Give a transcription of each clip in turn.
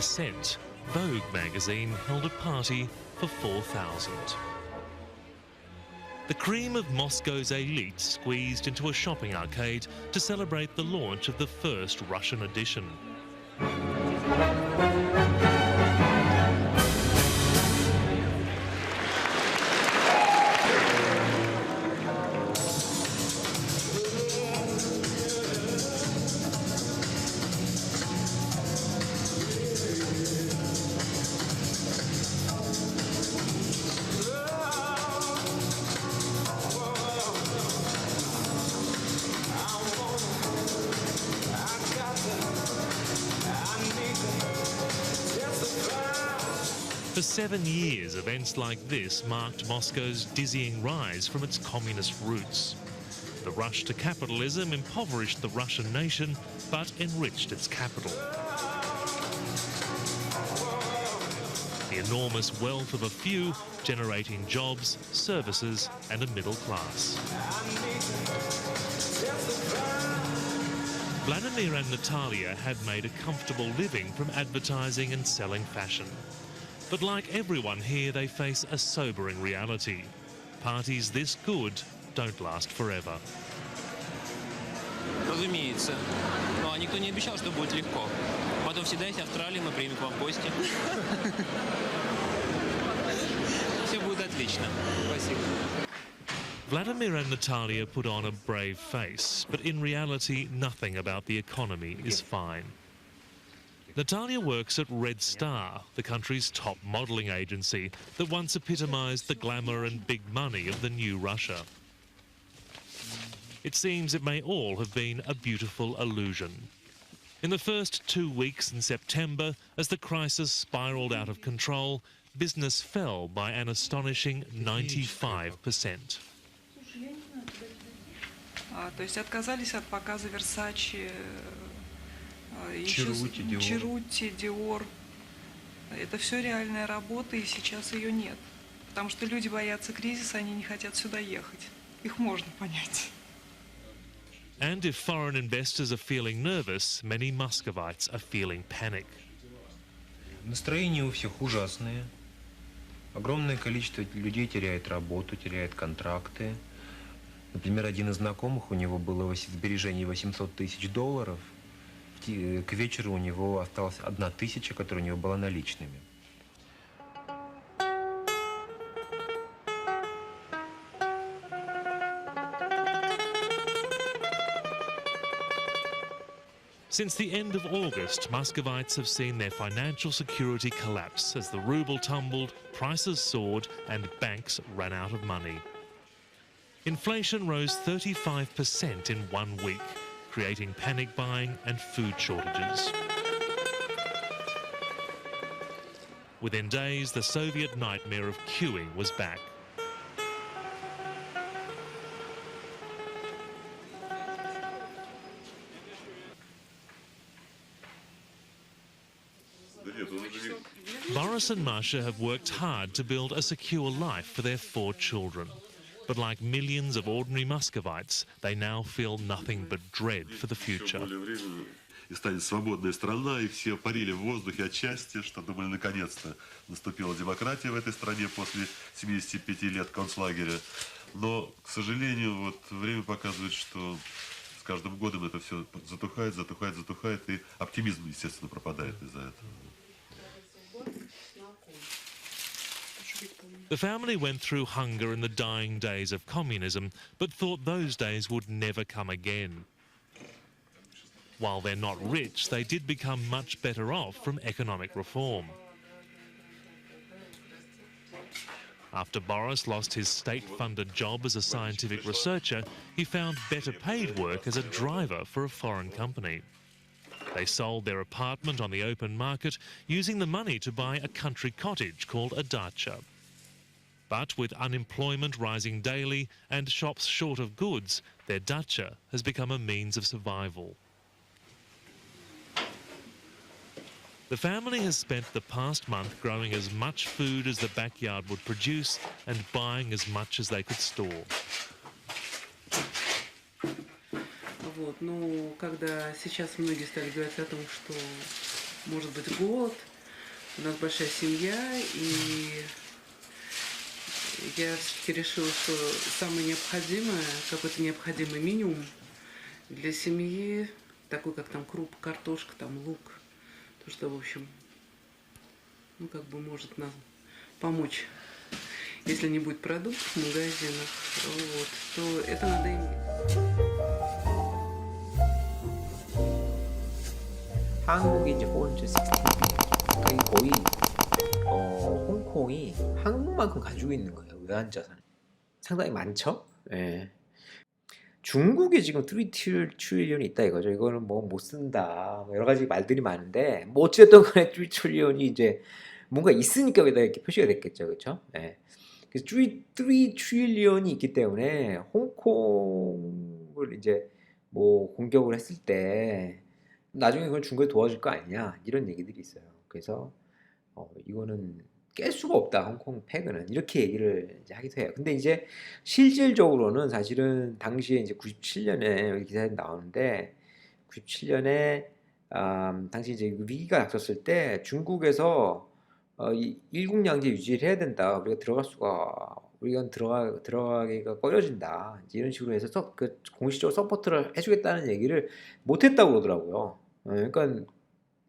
fell 20%, Vogue magazine held a party for 4,000. The cream of Moscow's elite squeezed into a shopping arcade to celebrate the launch of the first Russian edition. Seven years, events like this marked Moscow's dizzying rise from its communist roots. The rush to capitalism impoverished the Russian nation, but enriched its capital. The enormous wealth of a few generating jobs, services and a middle class. Vladimir and Natalia had made a comfortable living from advertising and selling fashion. But like everyone here, they face a sobering reality. Parties this good don't last forever. Разумеется. Ну, а никто не обещал, что будет легко. Потом всегда есть Австралия, мы примем к вам в гости. Все будет отлично. Спасибо. Vladimir and Natalia put on a brave face, but in reality, nothing about the economy is fine. Natalia works at Red Star, the country's top modelling agency that once epitomised the glamour and big money of the new Russia. It seems it may all have been a beautiful illusion. In the first two weeks in September, as the crisis spiralled out of control, business fell by an astonishing 95%. А, то есть отказались от показа Версачи, еще Черути, Диор. Черути, Диор. Это все реальная работа, и сейчас ее нет. Потому что люди боятся кризиса, они не хотят сюда ехать. Их можно понять. And if foreign investors are feeling nervous, many Muscovites are feeling panic. Настроения у всех ужасные. Огромное количество людей теряет работу, теряет контракты. Например, один из знакомых, у него было сбережение 800 тысяч долларов. В те- К вечеру у него осталась одна тысяча, которая у него была наличными. Since the end of August, Muscovites have seen their financial security collapse as the ruble tumbled, prices soared, and banks ran out of money. Inflation rose 35% in one week, creating panic buying and food shortages. Within days, the Soviet nightmare of queuing was back. Boris and Masha have worked hard to build a secure life for their four children. But like millions of ordinary Muscovites, they now feel nothing but dread for the future. и станет свободная страна, и все парили в воздухе от счастья, что думали, наконец-то наступила демократия в этой стране после 75 лет концлагеря. Но, к сожалению, вот время показывает, что с каждым годом это все затухает, затухает, затухает, и оптимизм, естественно, пропадает из-за этого. The family went through hunger in the dying days of communism, but thought those days would never come again. While they're not rich, they did become much better off from economic reform. After Boris lost his state-funded job as a scientific researcher, he found better paid work as a driver for a foreign company. They sold their apartment on the open market, using the money to buy a country cottage called a dacha. But with unemployment rising daily and shops short of goods, their dacha has become a means of survival. The family has spent the past month growing as much food as the backyard would produce and buying as much as they could store. Вот, ну, когда сейчас многие стали говорить о том, что может быть год. У нас большая семья, и я все-таки решила, что самое необходимое, какой-то необходимый минимум для семьи, такой как там круп, картошка, там лук, то, что, в общем, ну, как бы может нам помочь. Если не будет продуктов в магазинах, вот, то это надо иметь. 한국이 이제 폴트 16. 그러니까 거의 어, 홍콩이 한국만큼 가지고 있는 거예요. 외환 자산. 상당히 많죠. 예. 중국에 지금 3 트릴리언이 있다 이거죠. 이거는 뭐 못 쓴다. 뭐 여러 가지 말들이 많은데 뭐 어쨌든 간에 3 트릴리언이 이제 뭔가 있으니까 여기다 이렇게 표시가 됐겠죠. 그렇죠? 예. 그래서 3, 3 트릴리언이 있기 때문에 홍콩을 이제 뭐 공격을 했을 때 나중에 그걸 중국에 도와줄 거 아니냐 이런 얘기들이 있어요. 그래서 어, 이거는 깰 수가 없다 홍콩 패그는 이렇게 얘기를 이제 하기도 해요. 근데 이제 실질적으로는 사실은 당시에 이제 97년에 여기 기사에 나오는데 97년에 음, 당시 이제 그 위기가 닥쳤을 때 중국에서 어, 이 일국양제 유지를 해야 된다. 우리가 들어갈 수가 우리가 들어가 들어가기가 꺼려진다. 이런 식으로 해서 서, 그 공식적으로 서포트를 해주겠다는 얘기를 못했다고 그러더라고요. 어, 그러니까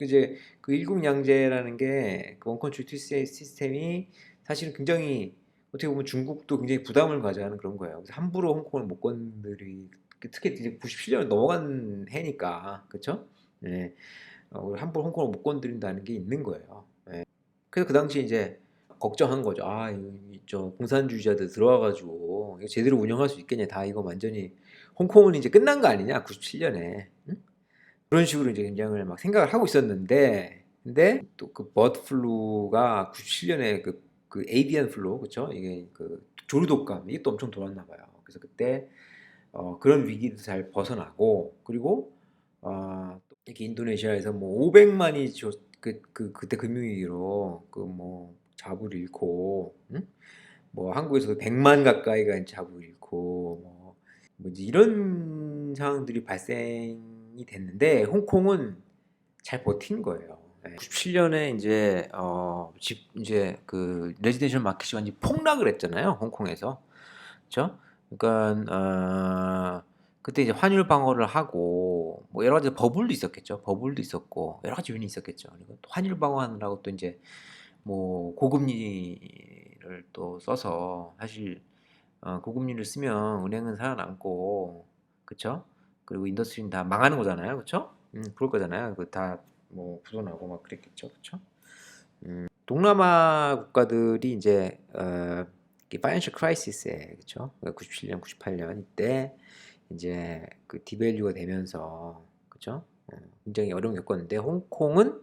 이제 그 일국 양제라는 게 그 원컨트리 투 시스템이 사실은 굉장히 어떻게 보면 중국도 굉장히 부담을 가져하는 그런 거예요. 그래서 함부로 홍콩을 못 건드리 특히 이제 97년 넘어간 해니까 그렇죠? 예. 어, 함부로 홍콩을 못 건드린다는 게 있는 거예요. 예. 그래서 그 당시 이제 걱정한 거죠. 아, 이거 이- 저 공산주의자들 들어와가지고 이거 제대로 운영할 수 있겠냐? 다 이거 완전히 홍콩은 이제 끝난 거 아니냐? 97년에 그런 식으로 이제 굉장히 막 생각을 하고 있었는데, 근데 또 그 버드 플루가 97년에 그, 그 에이비안 플루, 그쵸? 이게 그 조류독감, 이게 또 엄청 돌았나 봐요. 그래서 그때 어, 그런 위기도 잘 벗어나고, 그리고 어, 또 이렇게 인도네시아에서 뭐 500만이 저, 그, 그, 그때 금융위기로 그뭐 잡을 잃고, 응? 뭐 한국에서도 100만 가까이가 잡을 잃고, 뭐, 뭐 이런 상황들이 발생이 됐는데 홍콩은 잘 버틴 거예요. 97년에 이제 어, 집 이제 그 레지던셜 마켓이 완전 폭락을 했잖아요. 홍콩에서. 그렇죠? 그러니까 어, 그때 이제 환율 방어를 하고 뭐 여러 가지 버블도 있었겠죠. 버블도 있었고 여러 가지 요인이 있었겠죠. 그리고 또 환율 방어하느라고 또 이제 뭐 고금리를 또 써서 사실 어, 고금리를 쓰면 은행은 살아남고 그쵸? 그리고 인더스트리는 다 망하는 거잖아요, 그쵸? 음, 그럴 거잖아요. 그 다 뭐 부도나고 막 그랬겠죠, 그쵸? 음, 동남아 국가들이 이제 어, 파이낸셜 크라이시스에 그쵸? 97년, 98년 이때 이제 그 디밸류가 되면서? 어, 굉장히 어려움 겪었는데 홍콩은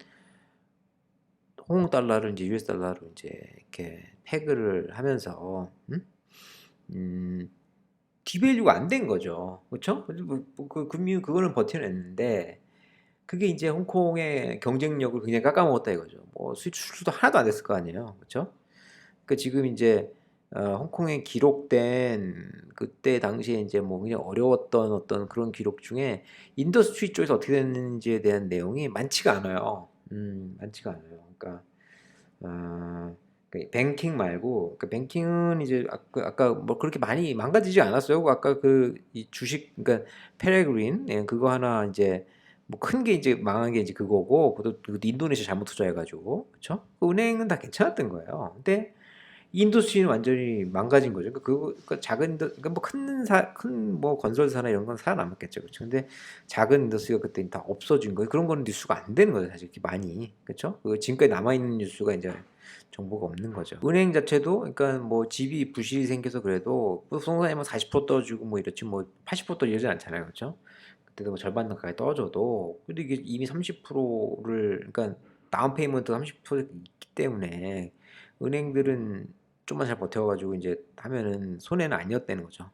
홍 달러를 이제 US 달러로 이제 이렇게 패그를 하면서 음? 음, 디밸류가 안 된 거죠. 그렇죠? 그 금융 그거는 버텨냈는데 그게 이제 홍콩의 경쟁력을 굉장히 깎아먹었다 이거죠. 뭐 수출도 하나도 안 됐을 거 아니에요. 그렇죠? 그 지금 이제 어, 홍콩에 기록된 그때 당시에 이제 뭐 그냥 어려웠던 어떤 그런 기록 중에 인더스트리 쪽에서 어떻게 됐는지에 대한 내용이 많지가 않아요. 음, 많지가 않아요. 그러니까 어, 그 뱅킹 말고 그 뱅킹은 이제 아까, 아까 뭐 그렇게 많이 망가지지 않았어요. 아까 그 이 주식 그러니까 페레그린 예, 그거 하나 이제 뭐 큰 게 이제 망한 게 이제 그거고 그것도 그것도 인도네시아 잘못 투자해가지고 그렇죠? 은행은 다 괜찮았던 거예요. 근데 인도스트리는 완전히 망가진 거죠. 그거 그러니까 작은 인더 그러니까 뭐큰큰 뭐 건설사나 이런 건 살아남았겠죠. 그렇죠. 근데 작은 인더스트리가 그때 다 없어진 거예요. 그런 거는 뉴스가 안 되는 거죠. 사실 이렇게 많이 그렇죠. 그 지금까지 남아 있는 뉴스가 이제 정보가 없는 거죠. 은행 자체도 그러니까 뭐 집이 부실이 생겨서 그래도 부동산이 뭐40% 떨어지고 뭐 이렇지 뭐 80% 떨어지지 않잖아요. 그렇죠? 그때도 뭐 절반 가까이 떨어져도 근데 이게 이미 30%를 그러니까 다운 페이먼트가 30% 있기 때문에 은행들은 좀만 잘 버텨가지고 이제 하면은 손해는 아니었다는 거죠.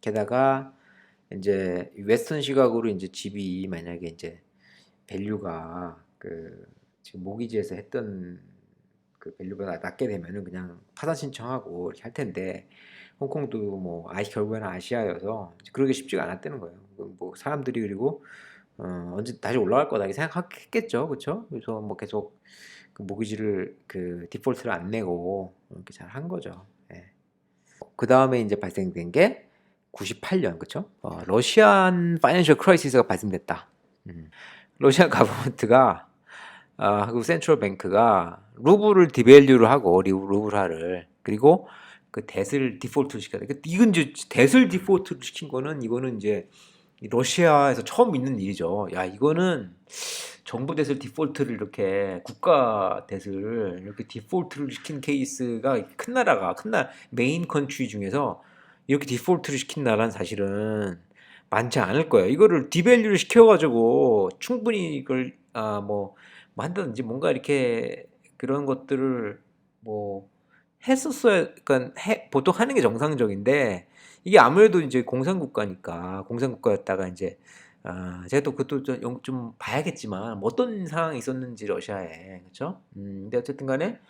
게다가 이제 웨스턴 시각으로 이제 집이 만약에 이제 밸류가 그 지금 모기지에서 했던 그 밸류보다 낮게 되면은 그냥 파산 신청하고 이렇게 할 텐데 홍콩도 뭐 아시 결국에는 아시아여서 그러기 쉽지가 않았다는 거예요. 그뭐 사람들이 그리고 어, 언제 다시 올라갈 거다 이렇게 생각했겠죠, 그렇죠? 그래서 뭐 계속 그 모기지를 그 디폴트를 안 내고 이렇게 잘 한 거죠. 그 다음에 이제 발생된 게 98년, 그렇죠? 어, 러시안 파이낸셜 크라이시스가 발생됐다. 음. 러시아 가버먼트가 아, 한국 센트럴 뱅크가 루블을 디밸류를 하고 리- 루블화를 그리고 그 뎃을 디폴트 시켰다. 그 이건 이제 뎃을 디폴트를 시킨 거는 이거는 이제 이 러시아에서 처음 있는 일이죠. 야 이거는 정부 뎃을 디폴트를 이렇게 국가 뎃을 이렇게 디폴트를 시킨 케이스가 큰 나라가 큰 나라 메인 컨트리 중에서 이렇게 디폴트를 시킨 나라는 사실은 많지 않을 거예요. 이거를 디밸류를 시켜가지고 충분히 이걸 아뭐 뭐 한다든지 뭔가 이렇게 그런 것들을 뭐 했었어야 그러니까 해, 보통 하는 게 정상적인데 이게 아무래도 이제 공산국가니까 공산국가였다가 이제 아 제가 또 그것도 좀, 영- 좀 봐야겠지만 뭐 어떤 상황이 있었는지 러시아에 그렇죠? 음, 근데 어쨌든 간에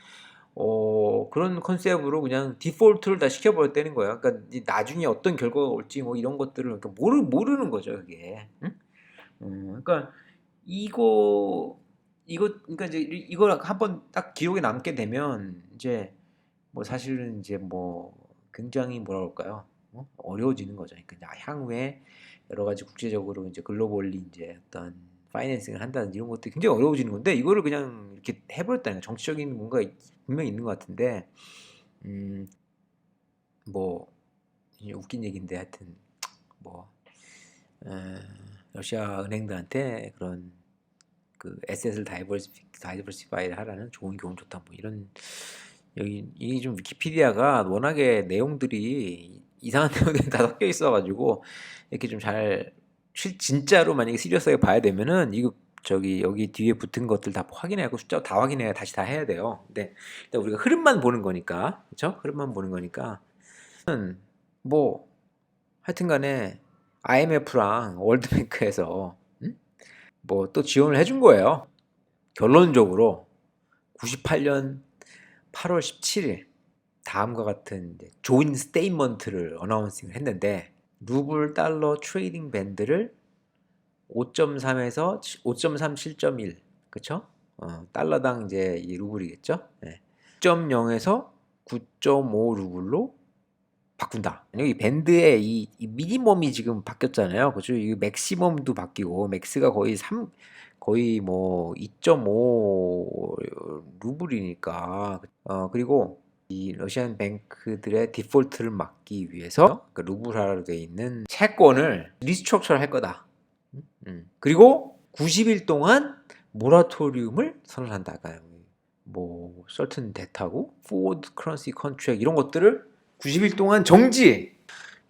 어 그런 컨셉으로 그냥 디폴트를 다 시켜버렸다는 거예요. 그러니까 이 나중에 어떤 결과가 올지 뭐 이런 것들을 그러니까 모르 모르는 거죠 그게. 응? 음, 그러니까 이거 이거 그러니까 이제 이- 이걸 한번 딱 기록에 남게 되면 이제 뭐 사실은 이제 뭐 굉장히 뭐라 그럴까요? 어? 어려워지는 거죠. 그러니까 향후에 여러 가지 국제적으로 이제 글로벌리 이제 어떤 파이낸싱을 한다든지 이런 것들이 굉장히 어려워지는 건데 이거를 그냥 이렇게 해버렸다는 거 정치적인 뭔가 분명히 있는 것 같은데 음 뭐 웃긴 얘기인데 하여튼 뭐 에, 러시아 은행들한테 그런 그 에셋을 다이버시피, 다이버시파이를 하라는 좋은 교훈 좋다 뭐 이런 여기 이게 좀 위키피디아가 워낙에 내용들이 이상한 내용들이 다 섞여 있어가지고 이렇게 좀 잘 진짜로 만약에 시리어스하게 봐야 되면은 이거 저기 여기 뒤에 붙은 것들 다 확인해야 고 숫자 다 확인해야 다시 다 해야 돼요. 근데 일단 우리가 흐름만 보는 거니까 그렇죠? 흐름만 보는 거니까 음, 뭐 하여튼간에 IMF랑 월드뱅크에서 음? 뭐 또 지원을 해준 거예요. 결론적으로 98년 8월 17일 다음과 같은 조인 스테이먼트를 어나운싱을 했는데 루블 달러 트레이딩 밴드를 5.3에서 5.3 7.1 그쵸? 어, 달러당 이제 이 루블이겠죠? 네. 6.0에서 9.5 루블로 바꾼다. 여기 밴드의 이, 이 미니멈이 지금 바뀌었잖아요. 그죠? 이 맥시멈도 바뀌고 맥스가 거의 3 거의 뭐 2.5 루블이니까 어 그리고 이 러시안 뱅크들의 디폴트를 막기 위해서 그 루블화로 되어 있는 채권을 리스트럭처를 할 거다. 음. 그리고 90일 동안 모라토리움을 선언한다. 그러니까 뭐 certain debt하고 forward currency contract 이런 것들을 90일 동안 정지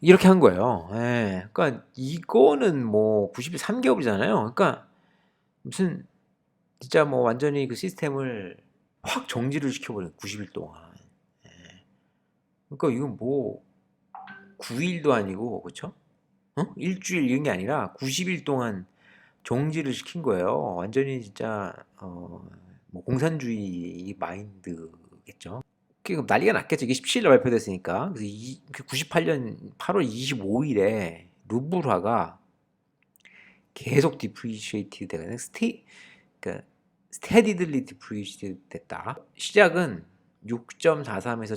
이렇게 한 거예요. 예. 그러니까 이거는 뭐 90일 3개월이잖아요. 그러니까 무슨 진짜 뭐 완전히 그 시스템을 확 정지를 시켜버린 90일 동안. 예. 그러니까 이건 뭐 9일도 아니고 그렇죠? 어? 일주일 이런 게 아니라 90일 동안 정지를 시킨 거예요. 완전히 진짜 어, 뭐 공산주의 마인드겠죠. 그럼 난리가 났겠죠. 이게 17일에 발표됐으니까. 그래서 이, 98년 8월 25일에 루블화가 계속 디프리시에이티드 되가 스테 그러니까 스테디들리 디프리시에이티드 됐다. 시작은 6.43에서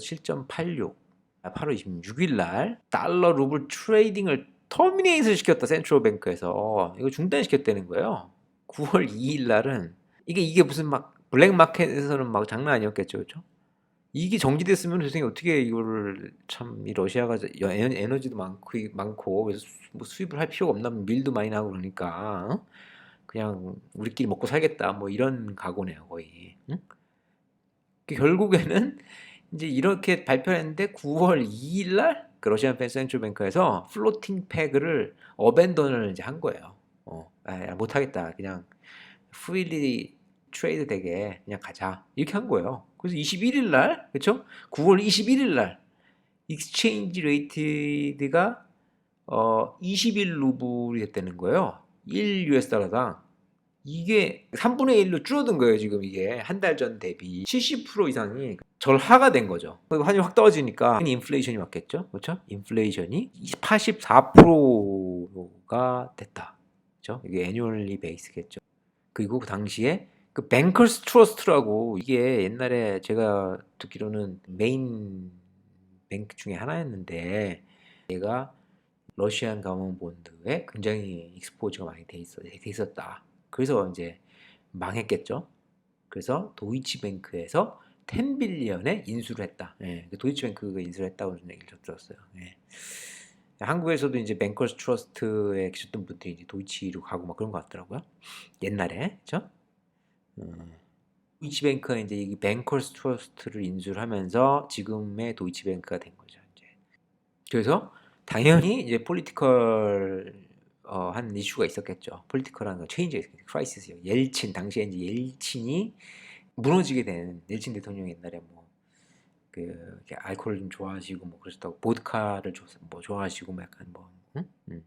7.86. 8월 26일 날 달러 루블 트레이딩을 터미네이트 시켰다 센트럴 뱅크에서 이거 중단시켰다는 거예요. 9월 2일 날은 이게 이게 무슨 막 블랙 마켓에서는 막 장난 아니었겠죠, 그렇죠? 이게 정지됐으면 세상에 어떻게 이거를 참 이 러시아가 에너지도 많고 많고 그래서 수- 뭐 수입을 할 필요가 없나 밀도 많이 나고 그러니까 어? 그냥 우리끼리 먹고 살겠다 뭐 이런 각오네요 거의. 응? 그 결국에는 이제 이렇게 발표했는데 9월 2일 날 그 러시안 펜 센트럴 뱅크에서 플로팅 패그를 어벤던을 이제 한 거예요. 어, 아, 못 하겠다. 그냥 프리리 트레이드 되게 그냥 가자. 이렇게 한 거예요. 그래서 21일 날, 그렇죠? 9월 21일 날 익스체인지 레이트가 어 21 루블이 됐다는 거예요. 1 US 달러당. 이게 3분의 1로 줄어든 거예요, 지금 이게. 한 달 전 대비 70% 이상이 절하가 된 거죠. 환율이 확 떨어지니까 인플레이션이 왔겠죠. 그렇죠? 인플레이션이 84%가 됐다. 그렇죠? 이게 애뉴얼리 베이스겠죠. 그리고 그 당시에 그 뱅커스 트러스트라고 이게 옛날에 제가 듣기로는 메인 뱅크 중에 하나였는데 얘가 러시안 가문 본드에 굉장히 익스포즈가 많이 돼, 있어, 돼 있었다. 그래서 이제 망했겠죠. 그래서 도이치뱅크에서 10빌리언에 인수를 했다. 예, 그 도이치뱅크가 인수를 했다고 저는 얘기를 들었어요. 예. 한국에서도 이제 뱅커스 트러스트에 계셨던 분들이 이제 도이치로 가고 막 그런 것 같더라고요. 옛날에, 그죠? 음, 도이치뱅크가 이제 이 뱅커스 트러스트를 인수를 하면서 지금의 도이치뱅크가 된 거죠. 이제. 그래서 당연히 이제 폴리티컬 어, 한 이슈가 있었겠죠. 폴리티컬한 거 체인지 크라이시스요. 옐친 당시에 이제 옐친이 무너지게 된 옐친 대통령 옛날에 뭐그 이렇게 알코올 좀 좋아하시고 뭐 그러셨다고 보드카를 좋, 뭐 좋아하시고 뭐 약간 뭐, 응? 응.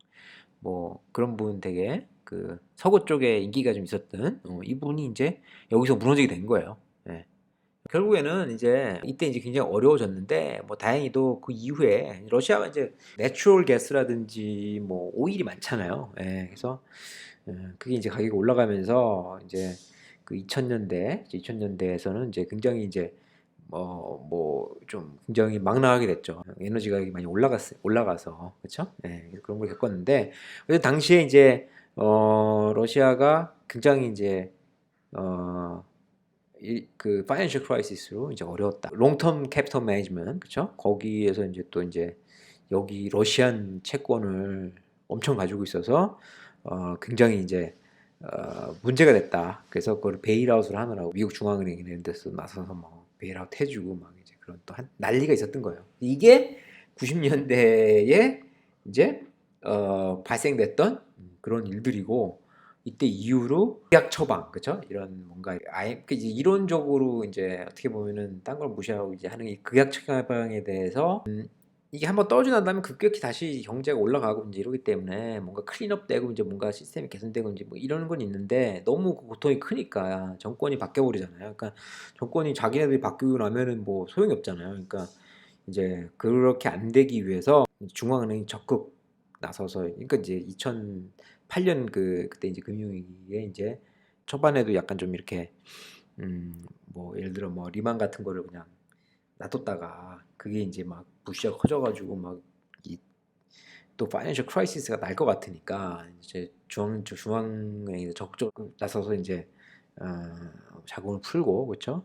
뭐 그런 분 되게 그 서구 쪽에 인기가 좀 있었던 어, 이분이 이제 여기서 무너지게 된 거예요. 예. 결국에는 이제 이때 이제 굉장히 어려워졌는데 뭐 다행히도 그 이후에 러시아가 이제 내추럴 가스라든지 뭐 오일이 많잖아요. 예, 그래서 예, 그게 이제 가격이 올라가면서 이제 그 2000년대 2000년대에서는 이제 굉장히 이제 뭐뭐좀 굉장히 망라하게 됐죠. 에너지 가격이 많이 올라갔 올라가서 그렇죠? 예, 그런 걸 겪었는데 그래서 당시에 이제 어 러시아가 굉장히 이제 어 이, 그 파이낸셜 크라이시스로 이제 어려웠다. 롱텀 캐피털 매니지먼트 그렇죠? 거기에서 이제 또 이제 여기 러시안 채권을 엄청 가지고 있어서 어 굉장히 이제 어 문제가 됐다. 그래서 그걸 베일아웃을 하느라고 미국 중앙은행 이런 데서 나서서 뭐 베일아웃 해주고 막 이제 그런 또 한 난리가 있었던 거예요. 이게 90년대에 이제 어 발생됐던 그런 일들이고 이때 이후로 계약 처방, 그렇죠? 이런 뭔가 아예 그 이제 이론적으로 이제 어떻게 보면은 딴 걸 무시하고 이제 하는 이 극약 처방에 대해서 음, 이게 한번 떨어지고 난 다음에 급격히 다시 경제가 올라가고 이제 이러기 때문에 뭔가 클린업 되고 이제 뭔가 시스템이 개선되고 이제 뭐 이러는 건 있는데 너무 그 고통이 크니까 정권이 바뀌어 버리잖아요. 그러니까 정권이 자기네들이 바뀌고 나면은 뭐 소용이 없잖아요. 그러니까 이제 그렇게 안 되기 위해서 중앙은행이 적극 나서서 그러니까 이제 2008년 그 그때 이제 금융위기에 이제 초반에도 약간 좀 이렇게 음 뭐 예를 들어 뭐 리만 같은 거를 그냥 놔뒀다가 그게 이제 막 부시가 커져가지고 막이또 파이낸셜 크라이시스가 날 것 같으니까 이제 중앙 중앙은행이 적극 나서서 이제 어, 자금을 풀고 그렇죠?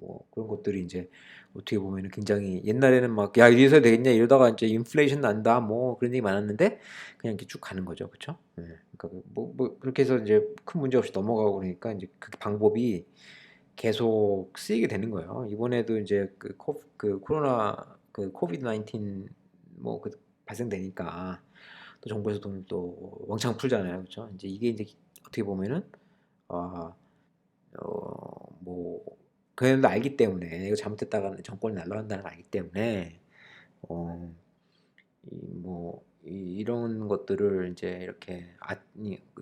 뭐 그런 것들이 이제 어떻게 보면은 굉장히 옛날에는 막 야 이래서 되겠냐 이러다가 이제 인플레이션 난다 뭐 그런 얘기 많았는데 그냥 이렇게 쭉 가는 거죠, 그렇죠? 예. 그러니까 뭐, 뭐 그렇게 해서 이제 큰 문제 없이 넘어가고 그러니까 이제 그 방법이 계속 쓰이게 되는 거예요. 이번에도 이제 그, 코, 그 코로나 그 코비드 19뭐 그 발생되니까 또 정부에서 돈을 또 왕창 풀잖아요, 그렇죠? 이제 이게 이제 어떻게 보면은 아, 어뭐 그애도 알기 때문에 이거 잘못했다가 정권이 날아간다는 걸 알기 때문에 어, 어이뭐 이런 것들을 이제 이렇게 아,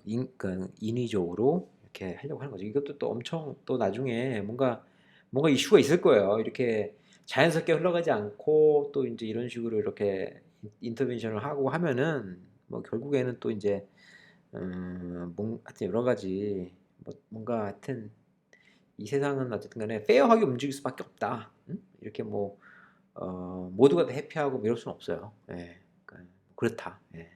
인, 그 인위적으로 이렇게 하려고 하는 거죠. 이것도 또 엄청 또 나중에 뭔가 뭔가 이슈가 있을 거예요. 이렇게 자연스럽게 흘러가지 않고 또 이제 이런 식으로 이렇게 인터벤션을 하고 하면은 뭐 결국에는 또 이제 음, 뭔 하여튼 여러 가지 뭐 뭔가 하여튼 이 세상은 어쨌든 간에 페어하게 움직일 수밖에 없다. 응? 이렇게 뭐 어, 모두가 다 해피하고 뭐 이럴 수는 없어요. 예, 그러니까 그렇다. 예.